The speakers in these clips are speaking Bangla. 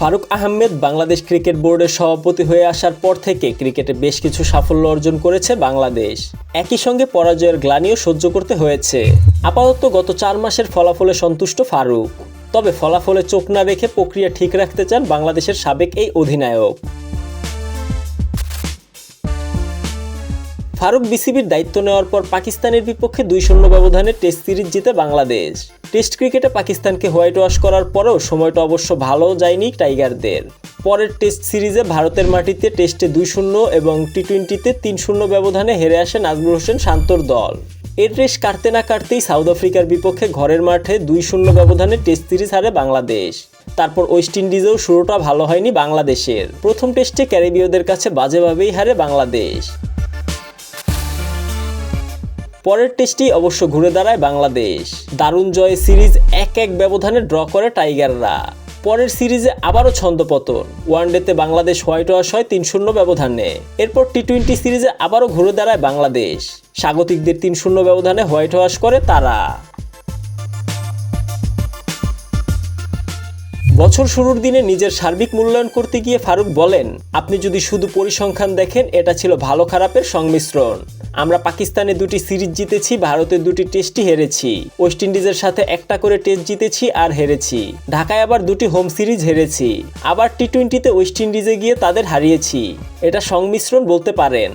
ফারুক আহমেদ বাংলাদেশ ক্রিকেট বোর্ডের সভাপতি হয়ে আসার পর থেকে ক্রিকেটে বেশ কিছু সাফল্য অর্জন করেছে বাংলাদেশ। একই সঙ্গে পরাজয়ের গ্লানিও সহ্য করতে হয়েছে। আপাতত গত চার মাসের ফলাফলে সন্তুষ্ট ফারুক। তবে ফলাফলে চোখ না রেখে প্রক্রিয়া ঠিক রাখতে চান বাংলাদেশের সাবেক এই অধিনায়ক। ফারুক বিসিবির দায়িত্ব নেওয়ার পর পাকিস্তানের বিপক্ষে দুই শূন্য ব্যবধানে টেস্ট সিরিজ জিতে বাংলাদেশ। টেস্ট ক্রিকেটে পাকিস্তানকে হোয়াইট ওয়াশ করার পরেও সময়টা অবশ্য ভালো যায়নি টাইগারদের। পরের টেস্ট সিরিজে ভারতের মাটিতে টেস্টে দুই শূন্য এবং টি টোয়েন্টিতে তিন শূন্য ব্যবধানে হেরে আসে নাজমুল হোসেন শান্তর দল। এর রেশ কাটতে না কাটতেই সাউথ আফ্রিকার বিপক্ষে ঘরের মাঠে দুই শূন্য ব্যবধানে টেস্ট সিরিজ হারে বাংলাদেশ। তারপর ওয়েস্ট ইন্ডিজেও শুরুটা ভালো হয়নি বাংলাদেশের। প্রথম টেস্টে ক্যারিবীয়দের কাছে বাজেভাবেই হারে বাংলাদেশ। পরের টেস্টেই অবশ্য ঘুরে দাঁড়ায় বাংলাদেশ। দারুণ জয় সিরিজ এক এক ব্যবধানে ড্র করে টাইগাররা। পরের সিরিজে আবারও ছন্দপতন। ওয়ানডেতে বাংলাদেশ হোয়াইট ওয়াশ হয় তিন শূন্য ব্যবধানে। এরপর টি টোয়েন্টি সিরিজে আবারও ঘুরে দাঁড়ায় বাংলাদেশ। স্বাগতিকদের তিন শূন্য ব্যবধানে হোয়াইট ওয়াশ করে তারা। বছর শুরুর দিনে নিজের সার্বিক মূল্যায়ন করতে গিয়ে ফারুক বলেন, আপনি যদি শুধু পরিসংখ্যান দেখেন, এটা ছিল ভালো খারাপের সংমিশ্রণ। আমরা পাকিস্তানে দুটি সিরিজ জিতেছি, ভারতে দুটি টেস্টই হেরেছি। ওয়েস্ট ইন্ডিজের সাথে একটা করে টেস্ট জিতেছি আর হেরেছি। ঢাকায় আবার দুটি হোম সিরিজ হেরেছি। আবার টি টোয়েন্টিতে ওয়েস্ট ইন্ডিজে গিয়ে তাদের হারিয়েছি। এটা সংমিশ্রণ বলতে পারেন।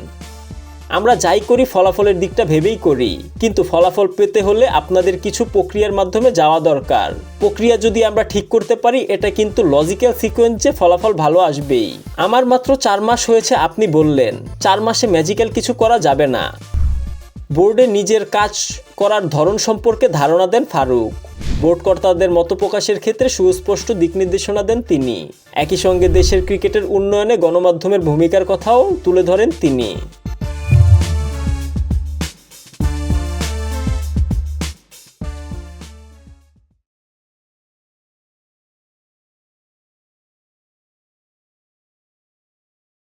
আমরা যাই করি ফলাফলের দিকটা ভেবেই করি, কিন্তু ফলাফল পেতে হলে আপনাদের কিছু প্রক্রিয়ার মাধ্যমে যাওয়া দরকার। প্রক্রিয়া যদি আমরা ঠিক করতে পারি, এটা কিন্তু লজিক্যাল সিকোয়েন্সে ফলাফল ভালো আসবেই। আমার মাত্র চার মাস হয়েছে আপনি বললেন, চার মাসে ম্যাজিক্যাল কিছু করা যাবে না। বোর্ডে নিজের কাজ করার ধরন সম্পর্কে ধারণা দেন ফারুক। বোর্ড কর্তাদের মত প্রকাশের ক্ষেত্রে সুস্পষ্ট দিক নির্দেশনা দেন তিনি। একই সঙ্গে দেশের ক্রিকেটের উন্নয়নে গণমাধ্যমের ভূমিকার কথাও তুলে ধরেন তিনি।